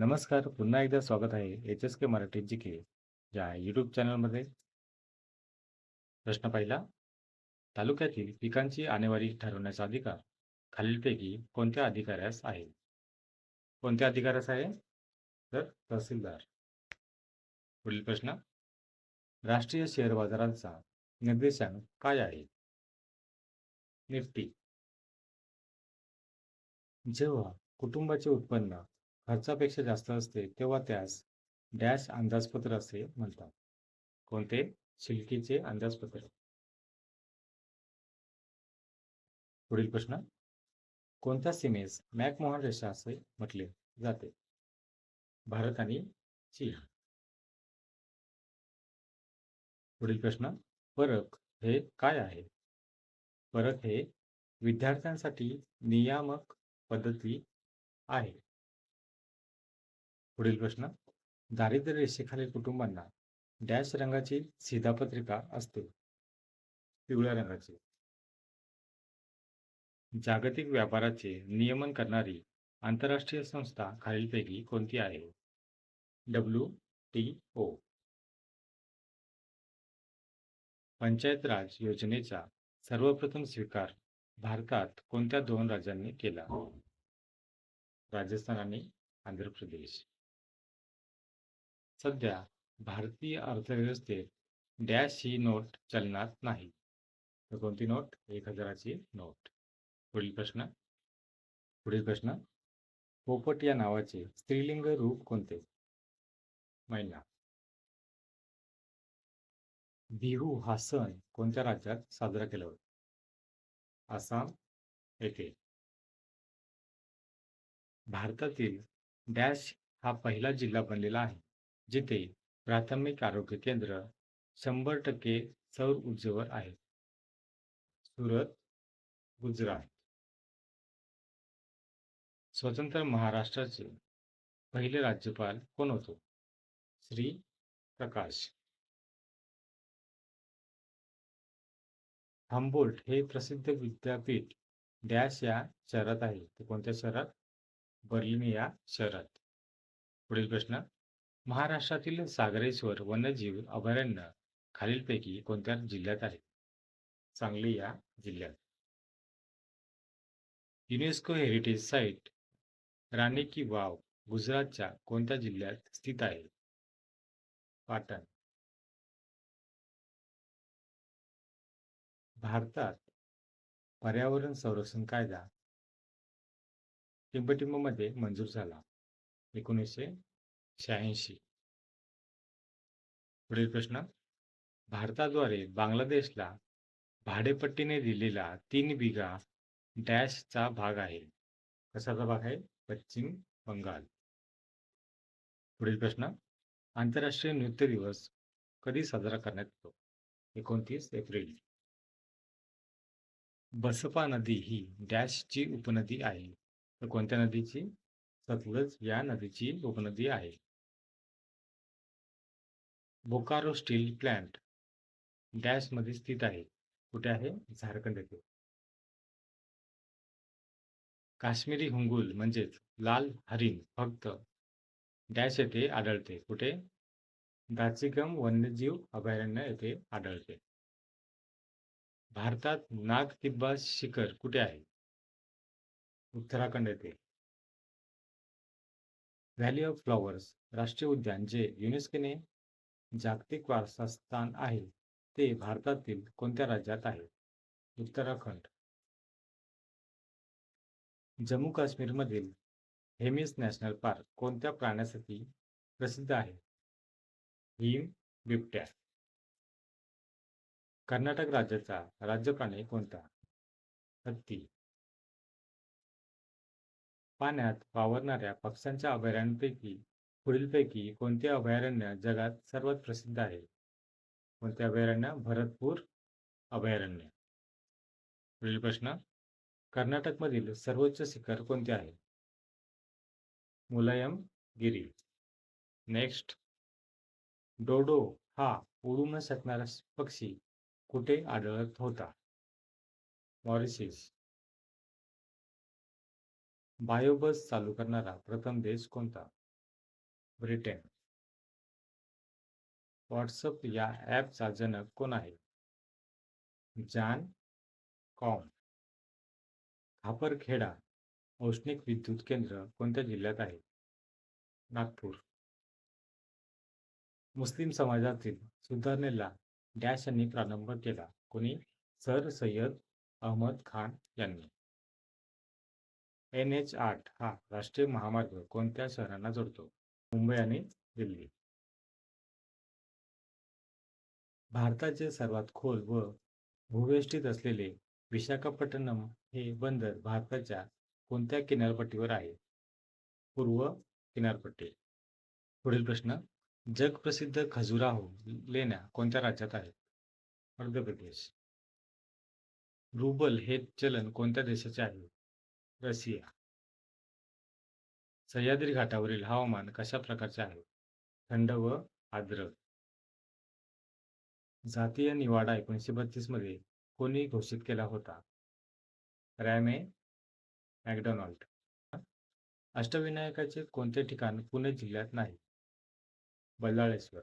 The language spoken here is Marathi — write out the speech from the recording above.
नमस्कार. पुन्हा एकदा स्वागत आहे H S K Marathi GK या यूट्यूब चॅनलमध्ये. प्रश्न पहिला. तालुक्यातील पिकांची आणेवारी ठरवण्याचा अधिकार खालीलपैकी कोणत्या अधिकाऱ्यास आहे? कोणत्या अधिकाऱ्यास आहे? तर तहसीलदार. पुढील प्रश्न. राष्ट्रीय शेअर बाजाराचा निर्देशांक काय आहे? निफ्टी. जेव्हा कुटुंबाचे उत्पन्न खर्चापेक्षा जास्त असते तेव्हा त्यास डॅश अंदाजपत्र असे म्हणतात. कोणते? शिल्कीचे अंदाजपत्र. पुढील प्रश्न. कोणत्या सीमेस मॅकमोहन रेषा असे म्हटले जाते? भारत आणि चीन. पुढील प्रश्न. परक हे काय आहे? परक हे विद्यार्थ्यांसाठी नियामक पद्धती आहे. पुढील प्रश्न. दारिद्र्य रेषेखालील कुटुंबांना डॅश रंगाची शिधापत्रिका असते? पिवळ्या रंगाची. जागतिक व्यापाराचे नियमन करणारी आंतरराष्ट्रीय संस्था खालीलपैकी कोणती आहे? डब्ल्यू.टी.ओ. पंचायत राज योजनेचा सर्वप्रथम स्वीकार भारतात कोणत्या दोन राज्यांनी केला? राजस्थान आणि आंध्र प्रदेश. सध्या भारतीय अर्थव्यवस्थेत डॅश ही नोट चलनात नाही. तर कोणती नोट? एक हजाराची नोट. पुढील प्रश्न. पुढील प्रश्न. पोपट या नावाचे स्त्रीलिंग रूप कोणते? महिला बिहू हा सण कोणत्या राज्यात साजरा केला होता आसाम येथे. भारतातील डॅश हा पहिला जिल्हा बनलेला आहे जिथे प्राथमिक आरोग्य केंद्र शंभर टक्के सौर ऊर्जेवर आहे. सुरत, गुजरात. स्वतंत्र महाराष्ट्राचे पहिले राज्यपाल कोण होते? श्री प्रकाश. हम्बोल्ट हे प्रसिद्ध विद्यापीठ डॅश या शहरात आहे. ते कोणत्या शहरात? बर्लिन या शहरात. पुढील प्रश्न. महाराष्ट्रातील सागरेश्वर वन्यजीव अभयारण्य खालीलपैकी कोणत्या जिल्ह्यात आहे? सांगली या जिल्ह्यात. युनेस्को हेरिटेज साईट राणी की वाव गुजरातच्या कोणत्या जिल्ह्यात स्थित आहे? पाटण. भारतात पर्यावरण संरक्षण कायदा टिंबटिंबमध्ये मंजूर झाला. एकोणीसशे शहाऐंशी. पुढील प्रश्न. भारताद्वारे बांगलादेशला भाडेपट्टीने दिलेला तीन बिघा डॅशचा भाग आहे. कशाचा भाग आहे? पश्चिम बंगाल. पुढील प्रश्न. आंतरराष्ट्रीय नृत्य दिवस कधी साजरा करण्यात येतो? एकोणतीस एप्रिल. बसपा नदी ही डॅशची उपनदी आहे. तर कोणत्या नदीची? सतलज या नदीची उपनदी आहे. बोकारो स्टील प्लांट डॅशमध्ये स्थित आहे. कुठे आहे? झारखंड येथे. काश्मीरी हुंगुल म्हणजेच लाल हरिण फक्त डॅश येथे आढळते. कुठे? दाचिगम वन्यजीव अभयारण्य येथे आढळते. भारतात नाग तिब्बा शिखर कुठे आहे? उत्तराखंड येथे. व्हॅली ऑफ फ्लॉवर्स राष्ट्रीय उद्यान जे युनेस्कोने जागतिक वारसा स्थान आहे ते भारतातील कोणत्या राज्यात आहे? उत्तराखंड. जम्मू काश्मीरमधील हेमिस नॅशनल पार्क कोणत्या प्राण्यासाठी प्रसिद्ध आहे? हिम बिबट्या. कर्नाटक राज्याचा राज्य प्राणी कोणता? हत्ती. पाण्यात वावरणाऱ्या पक्ष्यांच्या अभयारण्यांपैकी पुढीलपैकी कोणते अभयारण्य जगात सर्वात प्रसिद्ध आहे? कोणते अभयारण्य? भरतपूर अभयारण्य. पुढील प्रश्न. कर्नाटकमधील सर्वोच्च शिखर कोणते आहे? मुलायम गिरी. नेक्स्ट. डोडो हा उडू न शकणारा पक्षी कुठे आढळत होता? मॉरिशस. बायोबस चालू करणारा प्रथम देश कोणता? ब्रिटेन. व्हॉट्सअप या ॲपचा जनक कोण आहे? John com. खापरखेडा औष्णिक विद्युत केंद्र कोणत्या जिल्ह्यात आहे? नागपूर. मुस्लिम समाजातील सुधारणेला डॅश यांनी प्रारंभ केला. कोणी? सर सय्यद अहमद खान यांनी. एन एच आठ हा राष्ट्रीय महामार्ग कोणत्या शहरांना जोडतो? मुंबई आणि दिल्ली. भारताचे सर्वात खोल व भूवेष्टीत असलेले विशाखापट्टणम हे बंदर भारताच्या कोणत्या किनारपट्टीवर आहे? पूर्व किनारपट्टी. पुढील प्रश्न जगप्रसिद्ध खजुराहो लेण्या कोणत्या राज्यात आहेत? मध्य प्रदेश. रुबल हे चलन कोणत्या देशाचे आहे? रशिया. सह्याद्री घाटावरील हवामान कशा प्रकारचे आहे? थंड व आर्द्र. जातीय निवाडा एकोणीसशे बत्तीसमध्ये कोणी घोषित केला होता? रॅमे मॅकडॉनल्ड. अष्टविनायकाचे कोणते ठिकाण पुणे जिल्ह्यात नाही? बल्लाळेश्वर.